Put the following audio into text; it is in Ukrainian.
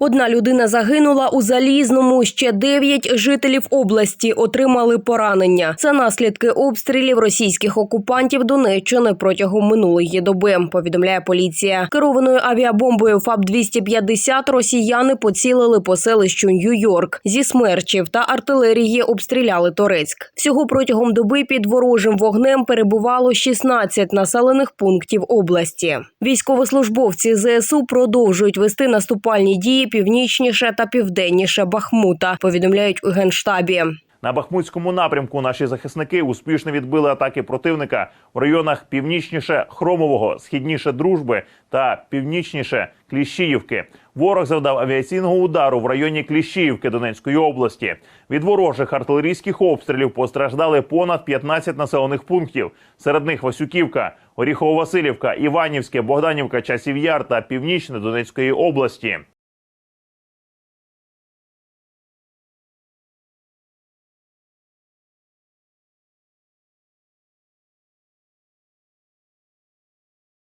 Одна людина загинула у залізному. Ще дев'ять жителів області отримали поранення. Це наслідки обстрілів російських окупантів Донеччини протягом минулої доби. Повідомляє поліція. Керованою авіабомбою ФАБ 250 росіяни поцілили по селищу Нью-Йорк. Зі смерчів та артилерії обстріляли Торецьк. Всього протягом доби під ворожим вогнем перебувало 16 населених пунктів області. Військовослужбовці ЗСУ продовжують вести наступальні дії північніше та південніше Бахмута. Повідомляють у генштабі. На Бахмутському напрямку наші захисники успішно відбили атаки противника у районах північніше Хромового, східніше Дружби та північніше Кліщіївки. Ворог завдав авіаційного удару в районі Кліщіївки Донецької області. Від ворожих артилерійських обстрілів постраждали понад 15 населених пунктів. Серед них Васюківка, Оріхово-Василівка, Іванівське, Богданівка, Часів Яр та Північне Донецької області.